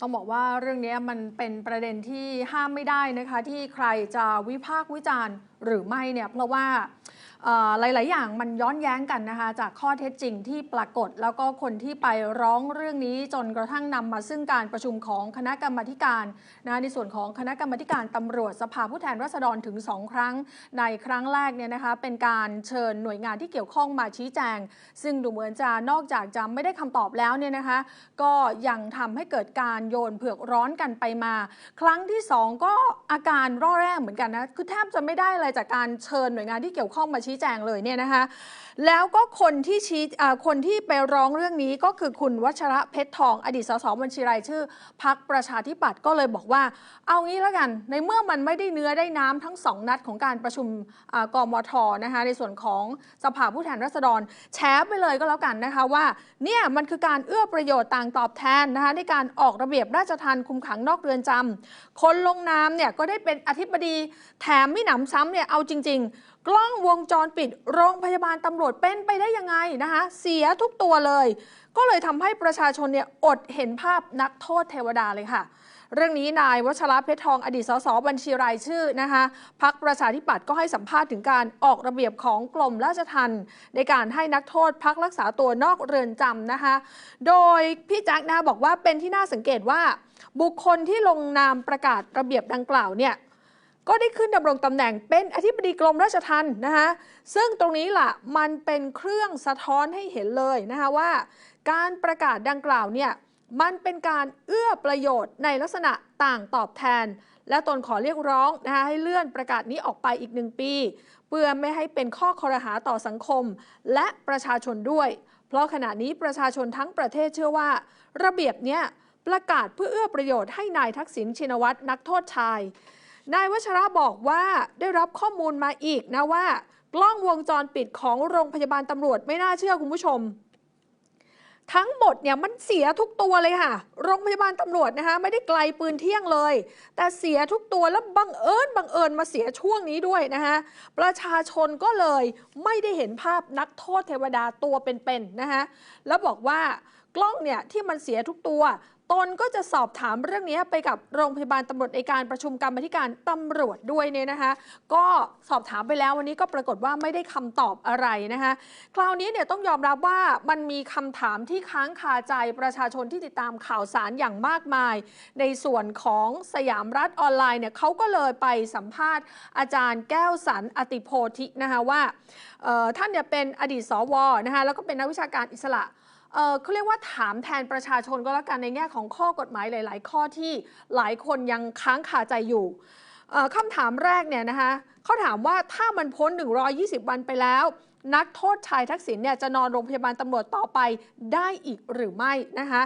ต้องบอกว่าเรื่องนี้มันเป็นประเด็นที่ห้ามไม่ได้นะคะ ที่ใครจะวิพากษ์วิจารณ์หรือไม่เนี่ยเพราะว่า หลาย ๆ อย่างมันย้อนแย้งกันนะคะจากข้อเท็จจริงที่ปรากฏ แล้วก็คนที่ไปร้องเรื่องนี้จนกระทั่งนำมาซึ่งการประชุมของคณะกรรมการนะในส่วนของคณะกรรมการตำรวจสภาผู้แทนราษฎรถึง 2 ครั้ง ในครั้งแรกเนี่ยนะคะเป็นการเชิญหน่วยงานที่เกี่ยวข้องมาชี้แจง ซึ่งดูเหมือนจะนอกจากจะไม่ได้คำตอบแล้วเนี่ยนะคะก็ยังทำให้เกิดการโยนเผือกร้อนกันไปมา ครั้งที่ 2 ก็อาการร่อแรกเหมือนกันนะคือแทบจะไม่ได้อะไรจากการเชิญหน่วยงานที่เกี่ยวข้องมาชี้แจงเลยเนี่ยนะคะแล้วก็คนที่ชี้คนที่ไปร้องเรื่องนี้ก็คือคุณวัชระเพชรทอง อดีตสสบัญชีรายชื่อพักประชาธิปัตย์ก็เลยบอกว่า เอางี้แล้วกัน ในเมื่อมันไม่ได้เนื้อได้น้ำทั้งสองนัดของการประชุมกมทนะคะในส่วนของสภาผู้แทนราษฎรแชร์ไปเลยก็แล้วกันนะคะว่าเนี่ยมันคือการเอื้อประโยชน์ต่างตอบแทนนะคะในการออกระเบียบราชทัณฑ์คุมขังนอกเรือนจำคนลงนามเนี่ยก็ได้เป็นอธิบดีแถมไม่หนำซ้ำเนี่ยเอาจริงกล้องวงจรปิดโรงพยาบาลตำรวจเป็นไปได้ยังไงนะคะ เสียทุกตัวเลย ก็เลยทำให้ประชาชนเนี่ยอดเห็นภาพนักโทษเทวดาเลยค่ะ เรื่องนี้นายวัชระเพชรทองอดีตสสบัญชีรายชื่อนะคะพักประชาธิปัตย์ก็ให้สัมภาษณ์ถึงการออกระเบียบของกรมราชทัณฑ์ในการให้นักโทษพักรักษาตัวนอกเรือนจำนะคะ โดยพี่แจ็คนะบอกว่าเป็นที่น่าสังเกตว่า บุคคลที่ลงนามประกาศระเบียบดังกล่าวเนี่ย ก็ได้ขึ้นดำรงตำแหน่งเป็นอธิบดีกรมราชทัณฑ์นะคะซึ่งตรงนี้ล่ะมันเป็นเครื่องสะท้อนให้เห็นเลยนะคะว่า การประกาศดังกล่าวเนี่ยมันเป็นการเอื้อประโยชน์ในลักษณะต่างตอบแทน และตนขอเรียกร้องนะคะให้เลื่อนประกาศนี้ออกไปอีกหนึ่งปี เพื่อไม่ให้เป็นข้อคอรหาต่อสังคม และประชาชนด้วย เพราะขณะนี้ประชาชนทั้งประเทศเชื่อว่า ระเบียบเนี้ยประกาศเพื่อเอื้อประโยชน์ให้นายทักษิณชินวัตรนักโทษชาย นายวัชระบอกว่าได้รับข้อมูลมาอีกนะว่า กล้องวงจรปิดของโรงพยาบาลตำรวจไม่น่าเชื่อคุณผู้ชม ทั้งหมดเนี่ยมันเสียทุกตัวเลยค่ะ โรงพยาบาลตำรวจนะคะไม่ได้ไกลปืนเที่ยงเลย แต่เสียทุกตัวแล้วบังเอิญบังเอิญมาเสียช่วงนี้ด้วยนะคะประชาชนก็เลยไม่ได้เห็นภาพนักโทษเทวดาตัวเป็นๆนะคะแล้วบอกว่ากล้องเนี่ยที่มันเสียทุกตัว ตนก็จะสอบถามเรื่องนี้ไปกับโรงพยาบาลตำรวจในการประชุมกรรมธิการตำรวจด้วยเนี่ยนะคะ ก็สอบถามไปแล้ววันนี้ก็ปรากฏว่าไม่ได้คำตอบอะไรนะคะ คราวนี้เนี่ยต้องยอมรับว่ามันมีคำถามที่ค้างคาใจประชาชนที่ติดตามข่าวสารอย่างมากมาย ในส่วนของสยามรัฐออนไลน์เนี่ยเขาก็เลยไปสัมภาษณ์อาจารย์แก้วสันอติโพธินะคะว่าท่านเนี่ยเป็นอดีตสวนะคะแล้วก็เป็นนักวิชาการอิสระ เขาเรียกว่าถามแทนประชาชนก็แล้วกันในแง่ของข้อกฎหมายหลาย ๆ ข้อที่หลายคนยังค้างคาใจอยู่คำถามแรกเนี่ยนะคะเขาถามว่าถ้ามันพ้น 120 วันไปแล้ว นักโทษชายทักษิณเนี่ยจะนอนโรงพยาบาลตำรวจต่อไปได้อีกหรือไม่นะคะ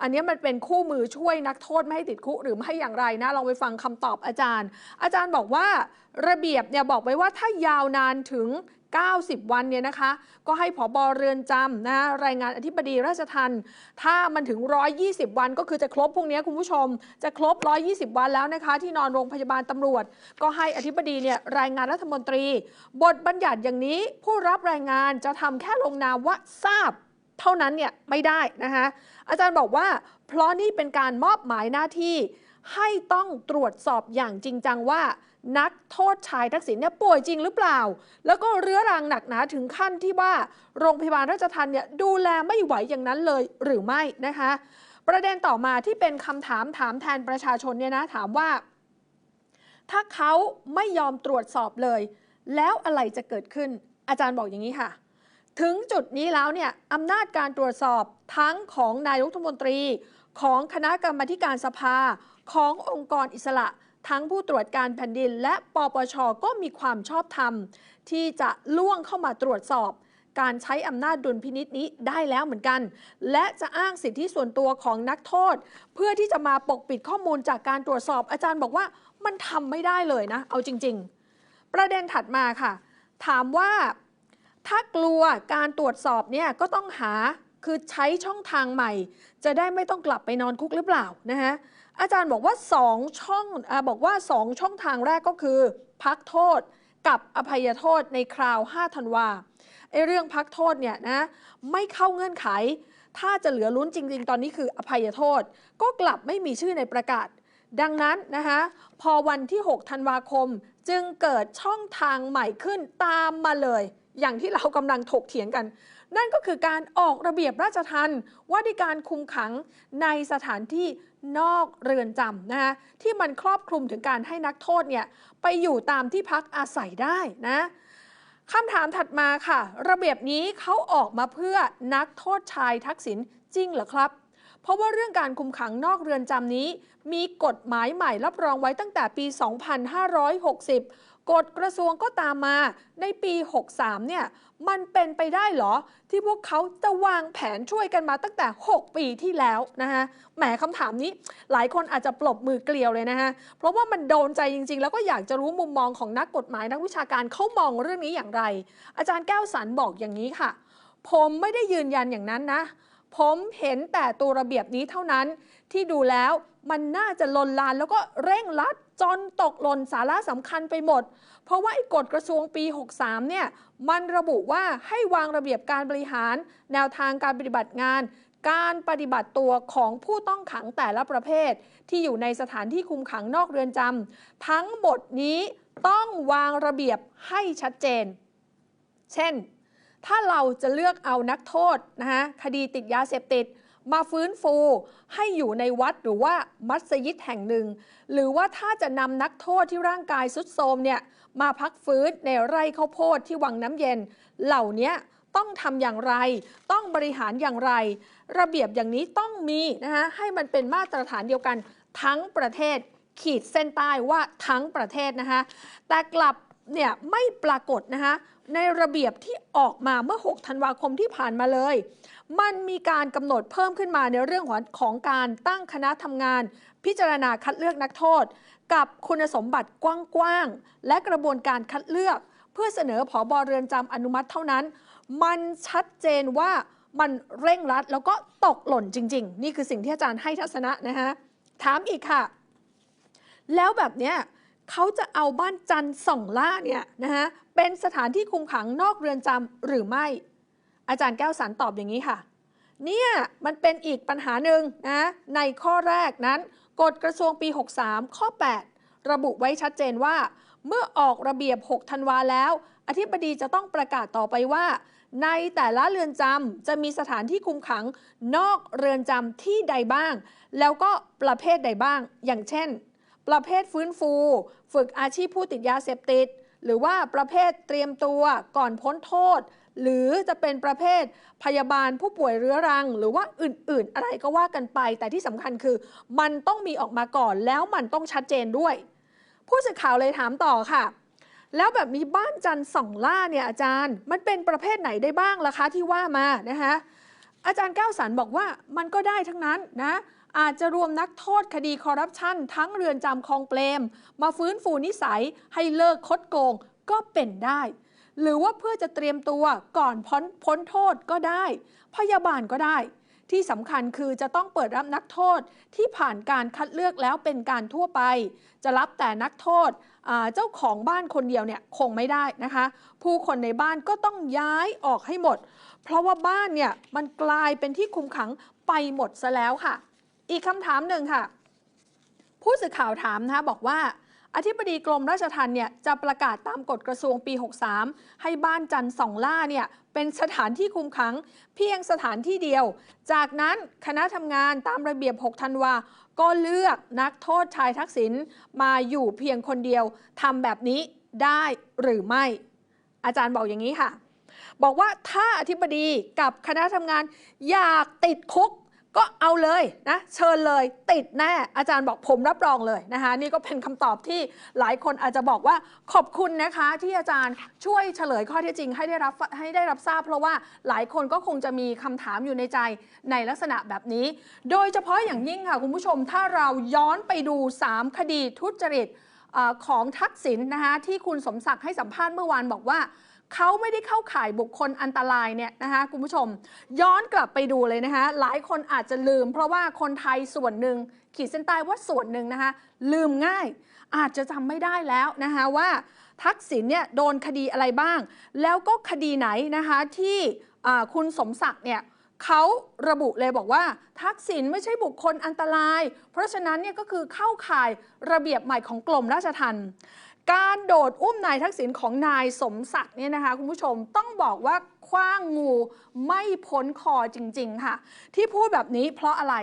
อันนี้มันเป็นคู่มือช่วยนักโทษไม่ให้ติดคุกหรือไม่อย่างไรนะลองไปฟังคำตอบอาจารย์ อาจารย์บอกว่าระเบียบเนี่ยบอกไว้ว่าถ้ายาวนานถึง 90 วันเนี่ยนะคะ ก็ให้ผอบอเรือนจำนะรายงานอธิบดีราชทันถ้ามันถึง 120 วันก็คือจะครบพวกนี้คุณผู้ชม จะครบ 120 วันแล้วนะคะ ที่นอนโรงพยาบาลตำรวจ ก็ให้อธิบดีเนี่ยรายงานรัฐมนตรี บทบัญญัติอย่างนี้ผู้รับรายงานจะทำแค่ลงนามว่าทราบเท่านั้นเนี่ยไม่ได้นะคะอาจารย์บอกว่า เพราะนี่เป็นการมอบหมายหน้าที่ให้ต้องตรวจสอบอย่างจริงจังว่า นักโทษชายทักษิณเนี่ยป่วยจริงหรือเปล่า แล้วก็เรื้อรังหนักหนาถึงขั้นที่ว่าโรงพยาบาลราชทันเนี่ยดูแลไม่ไหวอย่างนั้นเลยหรือไม่นะคะ ประเด็นต่อมาที่เป็นคำถามถามแทนประชาชนเนี่ยนะถามว่า ถ้าเขาไม่ยอมตรวจสอบเลย แล้วอะไรจะเกิดขึ้น อาจารย์บอกอย่างนี้ค่ะถึงจุดนี้แล้วเนี่ยอำนาจการตรวจสอบทั้งของนายรัฐมนตรี ของคณะกรรมการสภา ขององค์กรอิสระ ทั้งผู้ตรวจการแผ่นดิน และปปชก็มีความชอบธรรม ที่จะล่วงเข้ามาตรวจสอบ การใช้อำนาจดุลพินิษนี้ได้แล้วเหมือนกัน และจะอ้างสิทธิส่วนตัวของนักโทษ เพื่อที่จะมาปกปิดข้อมูลจากการตรวจสอบอาจารย์บอกว่ามันทำไม่ได้เลยนะ เอาจริง ๆ ประเด็นถัดมาค่ะ ถามว่าถ้ากลัวการตรวจสอบเนี่ยก็ต้องหาคือใช้ช่องทางใหม่ จะได้ไม่ต้องกลับไปนอนคุกหรือเปล่านะคะ อาจารย์บอกว่า2ช่องอบอกว่า2ช่องทางแรกก็คือ พักโทษกับอภัยโทษในคราว 5 ธันวาไอเรื่องพักโทษเนี่ยนะไม่เข้าเงื่อนไข ถ้าจะเหลือลุ้นจริง ๆ ตอนนี้คืออภัยโทษ ก็กลับไม่มีชื่อในประกาศ ดังนั้นนะคะพอวันที่ 6 ธันวาคมจึงเกิดช่องทางใหม่ขึ้นตามมาเลย อย่างที่เรากำลังถกเถียงกัน นั่นก็คือการออกระเบียบราชทัณฑ์ว่าด้วยการคุมขังในสถานที่ นอกเรือนจำนะคะที่มันครอบคลุมถึงการให้นักโทษเนี่ยไปอยู่ตามที่พักอาศัยได้นะคำถามถัดมาค่ะ ระเบียบนี้เขาออกมาเพื่อนักโทษชายทักษิณจริงเหรอครับ เพราะว่าเรื่องการคุมขังนอกเรือนจำนี้ มีกฎหมายใหม่รับรองไว้ตั้งแต่ปี 2560 กฎกระทรวงก็ตามมา ในปี 63 เนี่ย มันเป็นไปได้เหรอ ที่พวกเขาจะวางแผนช่วยกันมาตั้งแต่ 6 ปีที่แล้วนะคะแหมคำถามนี้หลายคนอาจจะปลบมือเกลียวเลยนะคะเพราะว่ามันโดนใจจริง ๆ แล้วก็อยากจะรู้มุมมองของนักกฎหมายนักวิชาการเขามองเรื่องนี้อย่างไร อาจารย์แก้วสันบอกอย่างนี้ค่ะ ผมไม่ได้ยืนยันอย่างนั้นนะ ผมเห็นแต่ตัวระเบียบนี้เท่านั้นที่ดูแล้วมันน่าจะลนลานแล้วก็เร่งรัด จนตกหล่นสาระสำคัญไปหมด เพราะว่าไอ้กฎกระทรวงปี 63 เนี่ย มันระบุว่าให้วางระเบียบการบริหาร แนวทางการปฏิบัติงาน การปฏิบัติตัวของผู้ต้องขังแต่ละประเภท ที่อยู่ในสถานที่คุมขังนอกเรือนจำทั้งหมดนี้ต้องวางระเบียบให้ชัดเจน เช่น ถ้าเราจะเลือกเอานักโทษนะคะคดีติดยาเสพติด มาฟื้นฟูให้อยู่ในวัดหรือว่ามัสยิดแห่งหนึ่ง หรือว่าถ้าจะนำนักโทษที่ร่างกายสุดโทรมเนี่ยมาพักฟื้นในไร่ข้าวโพดที่วังน้ำเย็น เหล่านี้ต้องทำอย่างไร ต้องบริหารอย่างไร ระเบียบอย่างนี้ต้องมีนะคะให้มันเป็นมาตรฐานเดียวกันทั้งประเทศ ขีดเส้นใต้ว่าทั้งประเทศนะคะแต่กลับเนี่ยไม่ปรากฏนะคะ ในระเบียบที่ออกมาเมื่อ 6 ธันวาคมที่ผ่านมาเลย มันมีการกำหนดเพิ่มขึ้นมาในเรื่องของของการตั้งคณะทำงาน พิจารณาคัดเลือกนักโทษ กับคุณสมบัติกว้างๆ และกระบวนการคัดเลือก เพื่อเสนอผอบอเรือนจำอนุมัติเท่านั้น มันชัดเจนว่ามันเร่งรัดแล้วก็ตกหล่นจริง ๆ นี่คือสิ่งที่อาจารย์ให้ทัศนะนะคะถามอีกค่ะ แล้วแบบเนี้ย เขาจะเอาบ้านจันส่องล่าเนี่ยนะฮะเป็นสถานที่คุมขังนอกเรือนจำหรือไม่ อาจารย์แก้วสันตอบอย่างนี้ค่ะ เนี่ยมันเป็นอีกปัญหาหนึ่งนะในข้อแรกนั้นกฎกระทรวงปี 63 ข้อ 8 ระบุไว้ชัดเจนว่า เมื่อออกระเบียบ 6 ธันวาแล้ว อธิบดีจะต้องประกาศต่อไปว่า ในแต่ละเรือนจำจะมีสถานที่คุมขังนอกเรือนจำที่ใดบ้าง แล้วก็ประเภทใดบ้าง อย่างเช่น ประเภทฟื้นฟู ฝึกอาชีพผู้ติดยาเสพติด หรือว่าประเภทเตรียมตัวก่อนพ้นโทษ หรือจะเป็นประเภทพยาบาลผู้ป่วยเรื้อรัง หรือว่าอื่นๆ อะไรก็ว่ากันไป แต่ที่สำคัญคือ มันต้องมีออกมาก่อนแล้วมันต้องชัดเจนด้วย ผู้สื่อข่าวเลยถามต่อค่ะแล้วแบบมีบ้านจันทร์สองล่าเนี่ยอาจารย์ มันเป็นประเภทไหนได้บ้างล่ะคะที่ว่ามานะคะอาจารย์แก้วสันบอกว่ามันก็ได้ทั้งนั้นนะ อาจจะรวมนักโทษคดีคอร์รัปชันทั้งเรือนจำคลองเปรม มาฟื้นฟูนิสัยให้เลิกคดโกงก็เป็นได้ หรือว่าเพื่อจะเตรียมตัวก่อนพ้นพ้นโทษก็ได้ พยาบาลก็ได้ ที่สำคัญคือจะต้องเปิดรับนักโทษที่ผ่านการคัดเลือกแล้วเป็นการทั่วไป จะรับแต่นักโทษเจ้าของบ้านคนเดียวเนี่ยคงไม่ได้นะคะ ผู้คนในบ้านก็ต้องย้ายออกให้หมด เพราะว่าบ้านเนี่ยมันกลายเป็นที่คุมขังไปหมดซะแล้วค่ะ อีกคำถามหนึ่งค่ะ ผู้สื่อข่าวถามนะคะบอกว่า อธิบดีกรมราชทัณฑ์เนี่ยจะประกาศตามกฎกระทรวงปี 63 ให้บ้านจันทร์สองล่าเนี่ยเป็นสถานที่คุมขังเพียงสถานที่เดียว จากนั้นคณะทำงานตามระเบียบ 6 ธันวา ก็เลือกนักโทษชายทักษิณมาอยู่เพียงคนเดียวทำแบบนี้ได้หรือไม่ อาจารย์บอกอย่างนี้ค่ะ บอกว่าถ้าอธิบดีกับคณะทำงานอยากติดคุก ก็เอาเลยนะเชิญเลยติดแน่อาจารย์บอกผมรับรองเลยนะคะ นี่ก็เป็นคำตอบที่หลายคนอาจจะบอกว่าขอบคุณนะคะที่อาจารย์ช่วยเฉลยข้อเท็จจริงให้ได้รับให้ได้รับทราบ เพราะว่าหลายคนก็คงจะมีคำถามอยู่ในใจในลักษณะแบบนี้ โดยเฉพาะอย่างยิ่งค่ะคุณผู้ชมถ้าเราย้อนไปดู 3 คดีทุจริตของทักษิณนะคะที่คุณสมศักดิ์ให้สัมภาษณ์เมื่อวานบอกว่า เขาไม่ได้เข้าข่ายบุคคลอันตรายเนี่ยนะคะคุณผู้ชม ย้อนกลับไปดูเลยนะคะหลายคนอาจจะลืม เพราะว่าคนไทยส่วนหนึ่งขีดเส้นใต้ว่าส่วนหนึ่งนะคะลืมง่ายอาจจะจำไม่ได้แล้วนะคะว่าทักษิณเนี่ยโดนคดีอะไรบ้าง แล้วก็คดีไหนนะคะที่คุณสมศักดิ์เนี่ยเขาระบุเลยบอกว่า ทักษิณไม่ใช่บุคคลอันตราย เพราะฉะนั้นเนี่ยก็คือเข้าข่ายระเบียบใหม่ของกรมราชทัณฑ์ การโดดอุ้มนายทักษิณของนายสมศักดิ์เนี่ยนะคะคุณผู้ชมต้องบอกว่าคว้างงูไม่พ้นคอจริง ๆ ค่ะ ที่พูดแบบนี้เพราะอะไร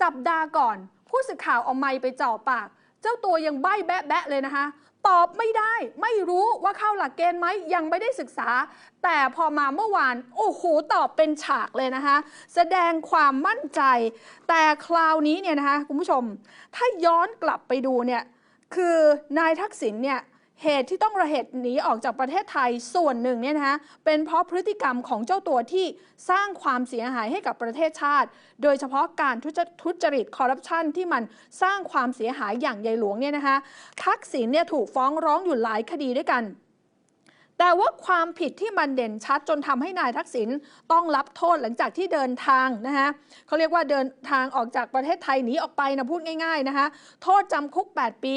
สัปดาห์ก่อน ผู้สื่อข่าวเอาไม้ไปจ่อปาก เจ้าตัวยังใบ้แบะแบะเลยนะคะ ตอบไม่ได้ไม่รู้ว่าเข้าหลักเกณฑ์ไหมยังไม่ได้ศึกษา แต่พอมาเมื่อวาน โอ้โหตอบเป็นฉากเลยนะคะ แสดงความมั่นใจ แต่คราวนี้เนี่ยนะคะคุณผู้ชม ถ้าย้อนกลับไปดูเนี่ย คือนายทักษิณเนี่ยเหตุที่ต้องระเหตุหนีออกจากประเทศไทยส่วนหนึ่งเนี่ยนะคะเป็นเพราะพฤติกรรมของเจ้าตัวที่สร้างความเสียหายให้กับประเทศชาติ โดยเฉพาะการทุจริตคอร์รัปชันที่มันสร้างความเสียหายอย่างใหญ่หลวงเนี่ยนะคะทักษิณเนี่ยถูกฟ้องร้องอยู่หลายคดีด้วยกัน แต่ว่าความผิดที่มันเด่นชัดจนทำให้นายทักษิณต้องรับโทษหลังจากที่เดินทางนะคะเขาเรียกว่าเดินทางออกจากประเทศไทยหนีออกไปนะพูดง่ายๆนะคะโทษจำคุก 8 ปี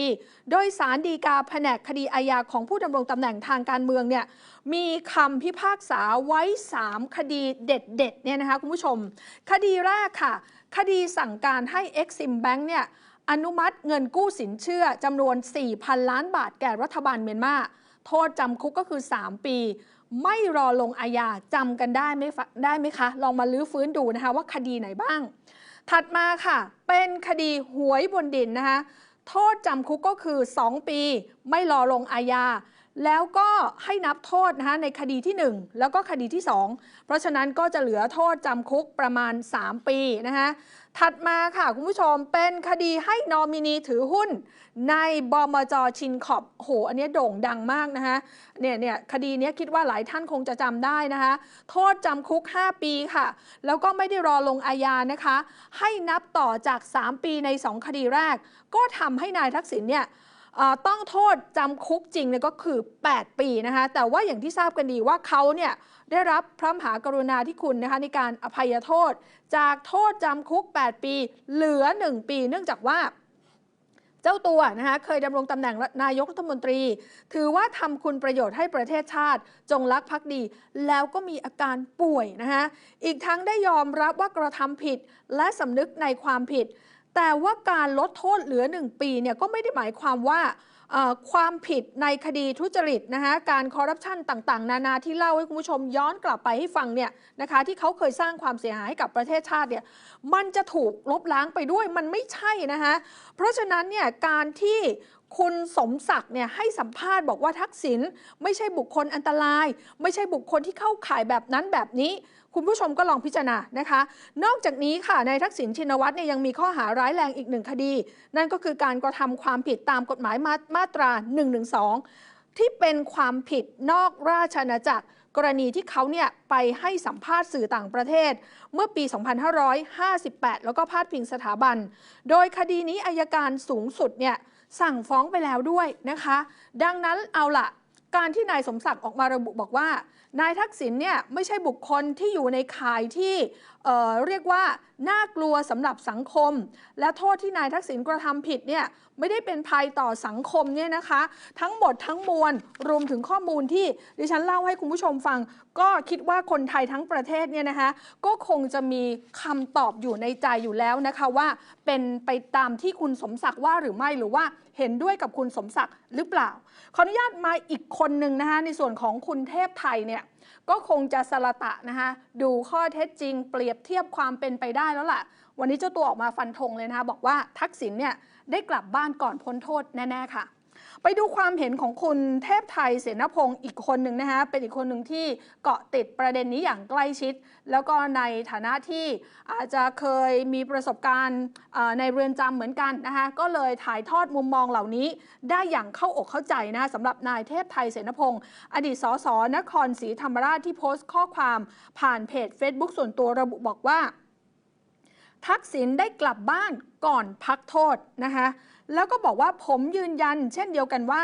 โดยสารดีกาแผนกคดีอาญาของผู้ดำรงตำแหน่งทางการเมืองเนี่ยมีคำพิพากษาไว้ 3 คดีเด็ดๆเนี่ยนะคะคุณผู้ชม คดีแรกค่ะ คดีสั่งการให้ Exim Bank เนี่ยอนุมัติเงินกู้สินเชื่อจำนวน 4,000 ล้านบาทแก่รัฐบาลเมียนมา โทษจำคุกก็คือ 3 ปี ไม่รอลงอาญาจำกันได้ไหมได้ไหมคะ ลองมาลื้อฟื้นดูนะคะว่าคดีไหนบ้าง ถัดมาค่ะ เป็นคดีหวยบนดินนะคะโทษจำคุกก็คือ 2 ปี ไม่รอลงอาญาแล้วก็ให้นับโทษนะคะในคดีที่ 1 แล้วก็คดีที่ 2 เพราะฉะนั้นก็จะเหลือโทษจำคุกประมาณ 3 ปีนะคะ ถัดมาค่ะ คุณผู้ชมเป็นคดีให้นอมินีถือหุ้น ในบมจชินขอบโห อันนี้โด่งดังมากนะคะเนี่ยเนี่ยคดีนี้คิดว่าหลายท่านคงจะจำได้นะคะ โทษจำคุก 5 ปีค่ะ แล้วก็ไม่ได้รอลงอาญานะคะ ให้นับต่อจาก 3 ปีใน 2 คดีแรก ก็ทำให้นายทักษิณเนี่ย ต้องโทษจำคุกจริงเนี่ยก็คือ 8 ปีนะคะแต่ว่าอย่างที่ทราบกันดีว่าเขาเนี่ยได้รับพระมหากรุณาธิคุณนะคะในการอภัยโทษ จากโทษจำคุก 8 ปี เหลือ 1 ปี เนื่องจากว่าเจ้าตัวนะคะเคยดำรงตำแหน่งนายกรัฐมนตรี ถือว่าทำคุณประโยชน์ให้ประเทศชาติ จงรักภักดี แล้วก็มีอาการป่วยนะคะอีกทั้งได้ยอมรับว่ากระทำผิด และสำนึกในความผิด แต่ว่าการลดโทษเหลือ 1 ปีเนี่ยก็ไม่ได้หมายความว่าความผิดในคดีทุจริตนะคะการคอร์รัปชันต่างๆ นานาที่เล่าให้คุณผู้ชมย้อนกลับไปให้ฟังเนี่ยนะคะที่เขาเคยสร้างความเสียหายให้กับประเทศชาติเนี่ยมันจะถูกลบล้างไปด้วยมันไม่ใช่นะคะเพราะฉะนั้นเนี่ยการที่คุณสมศักดิ์เนี่ยให้สัมภาษณ์บอกว่าทักษิณไม่ใช่บุคคลอันตราย ไม่ใช่บุคคลที่เข้าข่ายแบบนั้นแบบนี้ คุณผู้ชมก็ลองพิจารณานะคะ นอกจากนี้ค่ะนายทักษิณชินวัตรเนี่ยยังมีข้อหาร้ายแรงอีกหนึ่งคดี นั่นก็คือการกระทำความผิดตามกฎหมายมามาตรา 112 ที่เป็นความผิดนอกราชอาณาจักร กรณีที่เขาเนี่ยไปให้สัมภาษณ์สื่อต่างประเทศ เมื่อปี 2558 แล้วก็พาดพิงสถาบัน โดยคดีนี้อายการสูงสุดเนี่ยสั่งฟ้องไปแล้วด้วยนะคะ ดังนั้นเอาละการที่นายสมศักดิ์ออกมาระบุบอกว่า นายทักษิณเนี่ยไม่ใช่บุคคลที่อยู่ในข่ายที่เเรียกว่าน่ากลัวสำหรับสังคม และโทษที่นายทักษิณกระทำผิดเนี่ยไม่ได้เป็นภัยต่อสังคมเนี่ยนะคะ ทั้งหมดทั้งมวลรวมถึงข้อมูลที่ดิฉันเล่าให้คุณผู้ชมฟัง ก็คิดว่าคนไทยทั้งประเทศเนี่ยนะคะก็คงจะมีคำตอบอยู่ในใจอยู่แล้วนะคะว่าเป็นไปตามที่คุณสมศักดิ์ว่าหรือไม่หรือว่าเห็นด้วยกับคุณสมศักดิ์หรือเปล่า ขออนุญาตมาอีกคนหนึ่งนะคะในส่วนของคุณเทพไทยเนี่ยก็คงจะสละตะนะคะดูข้อเท็จจริง เปรียบเทียบความเป็นไปได้แล้วล่ะ วันนี้เจ้าตัวออกมาฟันธงเลยนะคะบอกว่าทักษิณเนี่ยได้กลับบ้านก่อนพ้นโทษแน่ ๆ ค่ะ ไปดูความเห็นของคุณเทพไทยเสนพงศ์อีกคนหนึ่งนะคะเป็นอีกคนหนึ่งที่เกาะติดประเด็นนี้อย่างใกล้ชิด แล้วก็ในฐานะที่อาจจะเคยมีประสบการณ์ในเรือนจำเหมือนกันนะคะก็เลยถ่ายทอดมุมมองเหล่านี้ ได้อย่างเข้าอกเข้าใจนะสำหรับนายเทพไทยเสนพงศ์อดีตสสนครศรีธรรมราชที่โพสต์ข้อความผ่านเพจ Facebook ส่วนตัวระบุบอกว่า ทักษิณได้กลับบ้านก่อนพักโทษนะคะ แล้วก็บอกว่าผมยืนยัน เช่นเดียวกันว่า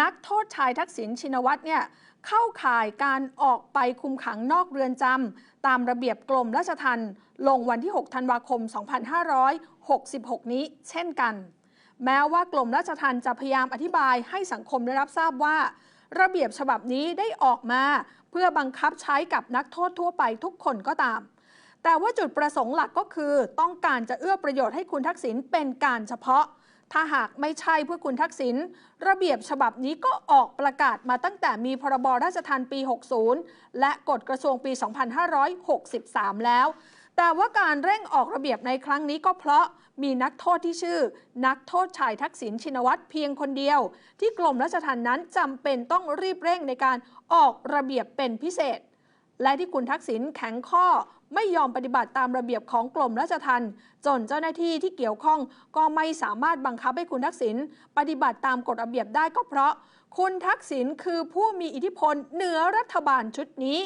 นักโทษชายทักษิณชินวัตรเนี่ยเข้าข่ายการออกไปคุมขังนอกเรือนจำตามระเบียบกรมราชทัณฑ์ลงวันที่ 6 ธันวาคม 2566 นี้เช่นกัน แม้ว่ากรมราชทัณฑ์จะพยายามอธิบายให้สังคมได้รับทราบว่า ระเบียบฉบับนี้ได้ออกมา เพื่อบังคับใช้กับนักโทษทั่วไปทุกคนก็ตาม แต่ว่าจุดประสงค์หลักก็คือ ต้องการจะเอื้อประโยชน์ให้คุณทักษิณเป็นการเฉพาะ ถ้าหากไม่ใช่เพื่อคุณทักษิณระเบียบฉบับนี้ก็ออกประกาศมาตั้งแต่มีพรบราชทัณฑ์ปี 60 และกฎกระทรวงปี 2563 แล้ว แต่ว่าการเร่งออกระเบียบในครั้งนี้ก็เพราะมีนักโทษที่ชื่อ นักโทษชายทักษิณชินวัตรเพียงคนเดียว ที่กรมราชทัณฑ์นั้นจำเป็นต้องรีบเร่งในการออกระเบียบเป็นพิเศษและที่คุณทักษิณแข็งข้อ ไม่ยอมปฏิบัติตามระเบียบของกรมราชทัณฑ์จนเจ้าหน้าที่ที่เกี่ยวข้องก็ไม่สามารถบังคับให้คุณทักษิณปฏิบัติตามกฎระเบียบได้ก็เพราะ คุณทักษิณคือผู้มีอิทธิพลเหนือรัฐบาลชุดนี้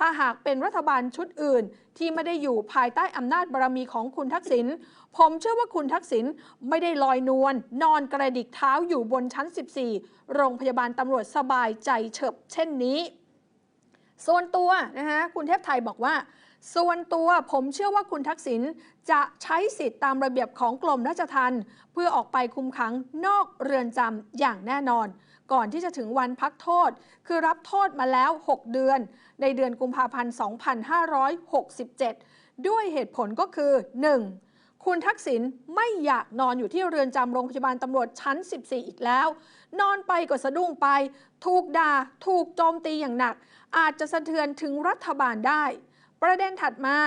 ถ้าหากเป็นรัฐบาลชุดอื่น ที่ไม่ได้อยู่ภายใต้อำนาจบารมีของคุณทักษิณผมเชื่อว่าคุณทักษิณไม่ได้ลอยนวลนอนกระดิกเท้าอยู่บนชั้น 14 โรงพยาบาลตำรวจสบายใจเฉิบเช่นนี้ส่วนตัวนะฮะคุณเทพไทยบอกว่า ส่วนตัวผมเชื่อว่าคุณทักษิณจะใช้สิทธิ์ตามระเบียบของกรมราชทัณฑ์เพื่อออกไปคุมขังนอกเรือนจำอย่างแน่นอน ก่อนที่จะถึงวันพักโทษ คือรับโทษมาแล้ว 6 เดือน ในเดือนกุมภาพันธ์ 2567 ด้วยเหตุผลก็คือ 1. คุณทักษิณไม่อยากนอนอยู่ที่เรือนจำโรงพยาบาลตำรวจชั้น 14 อีกแล้ว นอนไปก็สะดุ้งไป ถูกด่า ถูกโจมตีอย่างหนัก อาจจะสะเทือนถึงรัฐบาลได้ ประเด็นถัดมา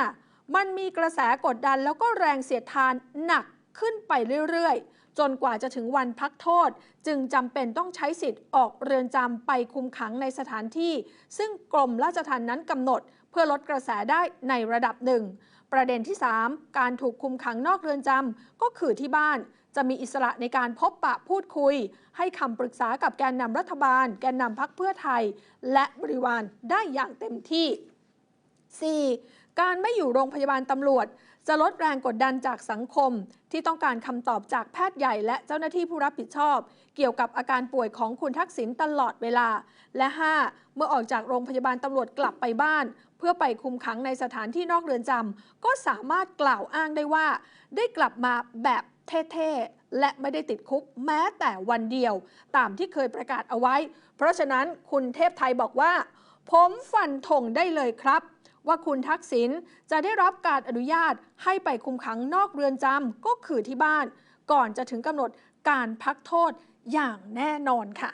มันมีกระแสกดดันแล้วก็แรงเสียดทานหนักขึ้นไปเรื่อยๆ จนกว่าจะถึงวันพักโทษ จึงจำเป็นต้องใช้สิทธิ์ออกเรือนจำไปคุมขังในสถานที่ ซึ่งกรมราชทัณฑ์นั้นกำหนด เพื่อลดกระแสได้ในระดับหนึ่ง ประเด็นที่ 3 การถูกคุมขังนอกเรือนจำก็คือที่บ้าน จะมีอิสระในการพบปะพูดคุย ให้คำปรึกษากับแกนนำรัฐบาล แกนนำพักเพื่อไทย และบริวารได้อย่างเต็มที่ 4. การไม่อยู่โรงพยาบาลตำรวจ จะลดแรงกดดันจากสังคม ที่ต้องการคำตอบจากแพทย์ใหญ่และเจ้าหน้าที่ผู้รับผิดชอบ เกี่ยวกับอาการป่วยของคุณทักษิณตลอดเวลา และ 5. เมื่อออกจากโรงพยาบาลตำรวจกลับไปบ้าน เพื่อไปคุมขังในสถานที่นอกเรือนจำก็สามารถกล่าวอ้างได้ว่า ได้กลับมาแบบเท่ๆ และไม่ได้ติดคุกแม้แต่วันเดียว ตามที่เคยประกาศเอาไว้ เพราะฉะนั้นคุณเทพไทยบอกว่า ผมฟันธงได้เลยครับ ว่าคุณทักษิณจะได้รับการอนุญาตให้ไปคุมขังนอกเรือนจำก็คือที่บ้าน ก่อนจะถึงกำหนดการพักโทษอย่างแน่นอนค่ะ